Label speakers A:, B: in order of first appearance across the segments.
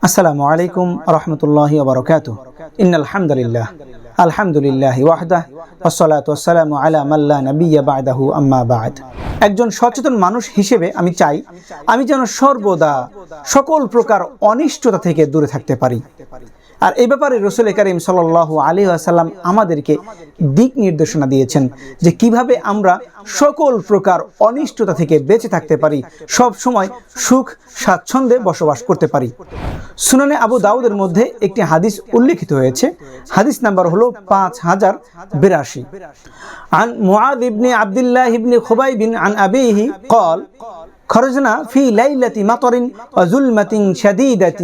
A: আসসালামু আলাইকুম রহমতুল্লাহি ওবরকাত ইন আলহামদুলিল্লাহ আলহামদুলিল্লাহ ওয়াহদাহ ওসলাত ওসালামু আলা মাল্লা নবিয়া বাদাহু আম্মা বাদ একজন সচেতন মানুষ হিসেবে আমি চাই আমি যেন সর্বদা সকল প্রকার অনিষ্টতা থেকে দূরে থাকতে পারি আর এই ব্যাপারে রসুল করিম সাল আলী আসাল্লাম আমাদেরকে দিক নির্দেশনা দিয়েছেন যে কিভাবে আমরা সকল প্রকার অনিষ্টতা থেকে বেঁচে থাকতে পারি সব সময় সুখ স্বাচ্ছন্দ্যে বসবাস করতে পারি সুনানে আবু দাউদের মধ্যে একটি হাদিস উল্লেখিত হয়েছে হাদিস নাম্বার হলো পাঁচ হাজার বিরাশি عن معاذ بن عبد الله بن خبيب عن أبيه قال خرجنا في ليلة مطر وظلمة شديدة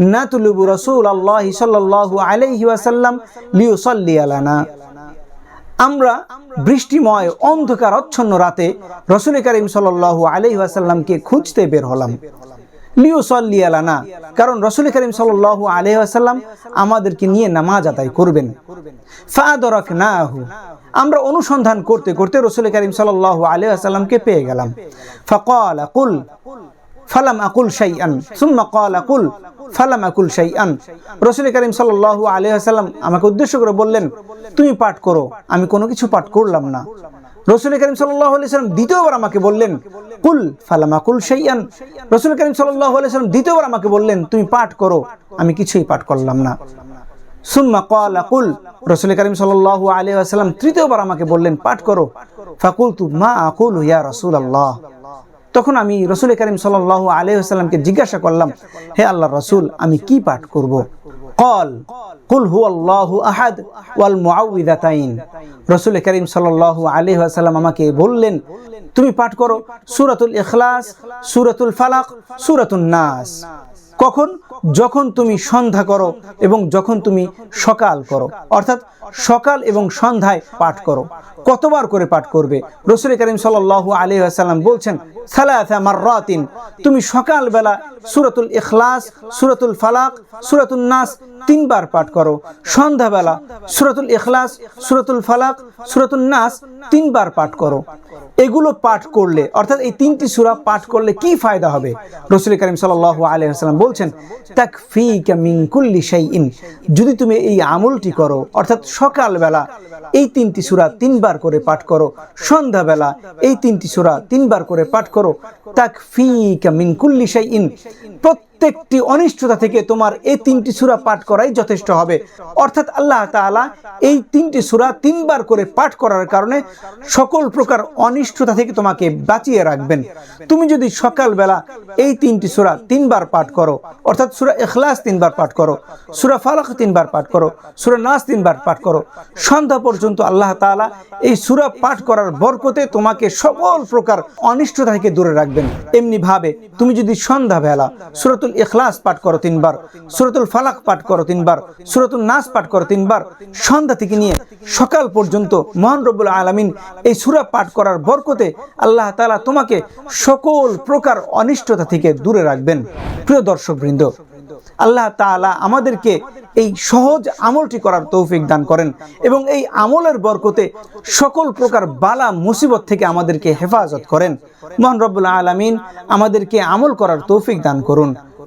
A: نطلب رسول الله صلى الله عليه وسلم ليصلي لنا আমরা বৃষ্টিময় অন্ধকার অচ্ছন্ন রাতে রসুল করিম সাল আলহি আসাল্লামকে খুঁজতে বের হলাম লিউসল্লিয়ালানা কারণ রসুল করিম সাল আলহি আসাল্লাম আমাদেরকে নিয়ে নামাজ আদায় করবেন। ফাদরক নাহু আমরা অনুসন্ধান করতে করতে রসুল করিম সাল আলহি আসাল্লামকে পেয়ে গেলাম। ফকাল কুল, ফালাম আকুল শাইআন। সুম্মা কুল ফালাম আকুল শাইআন। রাসূল করিম সাল আলাইহি ওয়াসাল্লাম আমাকে উদ্দেশ্য করে বললেন, তুমি পাঠ করো, আমি কোনো কিছু পাঠ করলাম না। রসুল করিম সাল্লাল্লাহু আলাইহি ওয়াসাল্লাম দ্বিতীয়বার আমাকে বললেন, কুল ফালাম আকুল শাইআন। রাসূল করিম সাল্লাল্লাহু আলাইহি ওয়াসাল্লাম দ্বিতীয়বার আমাকে বললেন, তুমি পাঠ করো, আমি কিছুই পাঠ করলাম না। সুম্মা ক্বালা কুল, রাসূল করিম সাল্লাল্লাহু আলাইহি ওয়াসাল্লাম তৃতীয়বার আমাকে বললেন, পাঠ করো। ফাকুলতু, মা আকুলু ইয়া রাসূলুল্লাহ। তখন আমি রসুল করিম সাল আলহিহাস্লামকে জিজ্ঞাসা করলাম, হে আল্লাহ রসুল, আমি কি পাঠ করব? কল কুল হু আল্লাহ আহাদ ওয়াল মুআউযিদাতাইন রসুল করিম সাল্লাল্লাহু আলাইহি ওয়াসাল্লাম আমাকে বললেন, তুমি পাঠ করো সূরাতুল ইখলাস, সূরাতুল ফালাক, সূরাতুন নাস। কখন? যখন তুমি সন্ধ্যা করো এবং যখন তুমি সকাল করো। অর্থাৎ সকাল এবং সন্ধ্যায় পাঠ করো। কতবার করে পাঠ করবে? রসুল করিম সাল আলী আসাল্লাম বলছেন সালাথা মার্রাতিন। তুমি সকালবেলা সুরাতুল ইখলাস, সুরাতুল ফালাক সুরাতুল নাস তিনবার পাঠ করো। সন্ধ্যাবেলা সুরাতুল ইখলাস, সুরাতুল ফালাক সুরাতুল নাস তিনবার পাঠ করো। এগুলো পাঠ করলে, অর্থাৎ এই তিনটি সুরা পাঠ করলে কি ফায়দা হবে? রসুল করিম সাল আলহাম বলছেন তাক ফি মিনকুল্লি ইন যদি তুমি এই আমলটি করো, অর্থাৎ সকালবেলা এই তিনটি সুরা তিনবার করে পাঠ করো, সন্ধ্যাবেলা এই তিনটি সুরা তিনবার করে পাঠ করো তাক ফি মিনকুল্লি ইন প্রত্যেকটি অনিষ্টতা থেকে তোমার এই তিনটি সুরা পাঠ করাই যথেষ্ট হবে। অর্থাৎ আল্লাহ তাআলা এই তিনটি সুরা তিনবার করে পাঠ করার কারণে সকল প্রকার অনিষ্টতা থেকে তোমাকে বাঁচিয়ে রাখবেন। তুমি যদি সকালবেলা এই তিনটি সুরা তিনবার পাঠ করো, অর্থাৎ সুরা এখলাস তিনবার পাঠ করো, সুরা ফালাক তিনবার পাঠ করো, সুরা নাস তিনবার পাঠ করো, সন্ধ্যা পর্যন্ত আল্লাহ তাআলা এই সুরা পাঠ করার বরকতে তোমাকে সকল প্রকার অনিষ্টতা থেকে দূরে রাখবেন। এমনি ভাবে তুমি যদি সন্ধ্যাবেলা সুরতুল ইখলাস পাঠ করো তিনবার, সুরতুল ফালাক পাঠ করো তিনবার সুরতুল নাস পাঠ করো তিনবার। সন্ধ্যা থেকে নিয়ে সকাল পর্যন্ত মহান রব্বুল আলমিন এই সুরা পাঠ করার বরকতে আল্লাহ তালা তোমাকে সকল প্রকার অনিষ্টতা থেকে দূরে রাখবেন। প্রিয় দর্শক বৃন্দ আল্লাহ তালা আমাদেরকে এই সহজ আমলটি করার তৌফিক দান করেন এবং এই আমলের বরকতে সকল প্রকার বালা, মুসিবত থেকে আমাদেরকে হেফাজত করেন। মহান রব্বুল্লাহ আলমিন আমাদেরকে আমল করার তৌফিক দান করুন।